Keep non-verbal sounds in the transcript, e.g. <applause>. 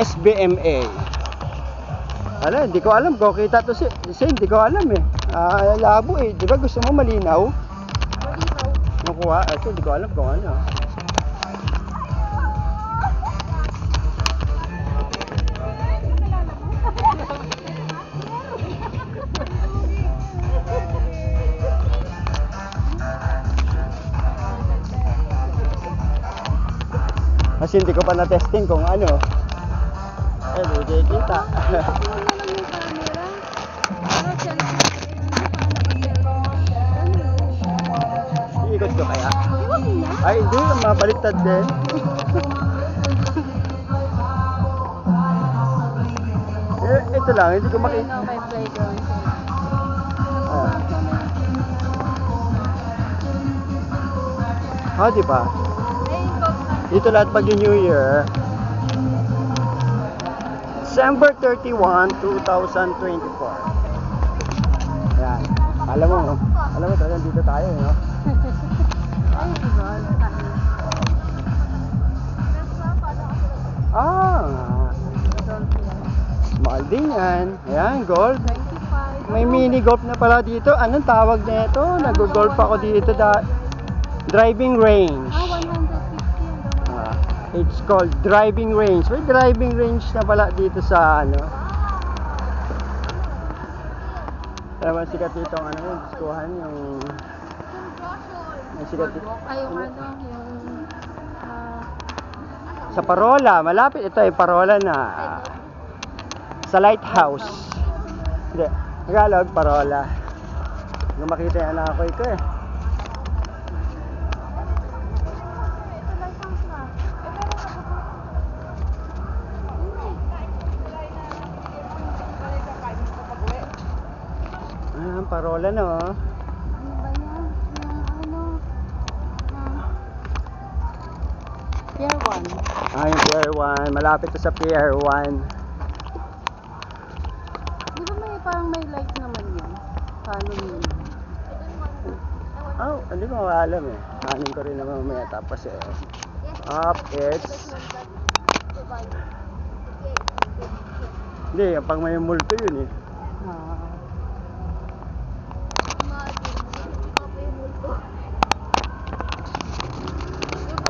SBMA. Ano, hindi ko alam kung kita to si, si hindi ko alam eh. Ah, labo eh. Di ba gusto mo malinaw? Nakuha, ito hindi ko alam kung ano. Kasi hindi ko pa na-testing kung ano. Hindi kita. Iikot ko kaya? <laughs> Ay, hindi. Mabaliktad din. eh, ito lang. Hindi ko makita. Ah. Ah, di ba? Dito lahat pag New Year. December 31, 2024. Ayan. Alam mo, alam mo talaga dito tayo, no? <laughs> Ah, mahal din yan. Ayan, golf. May mini golf na pala dito. Anong tawag na ito? Nag-golf ako dito da driving range. It's called driving range. May driving range na pala dito sa ano. Tama sikat dito ang ano yung diskuhan yung yung sikat dito. Ay, yung ano, yung... ah, Sa Parola, malapit ito ay Parola na sa lighthouse. Hindi, Tagalog, Parola. Hindi makita yung anak ko ito eh. Parola no. Ano ba yan? Yung ano? ah, Pier 1. Ah, yung Pier 1. Malapit to sa Pier 1. Di ba may parang may light naman yun? Paano yun? Oh, hindi ko alam eh. Hanin ko rin naman mamaya. Tapos eh, up, it's... Hindi, pag may multo yun eh.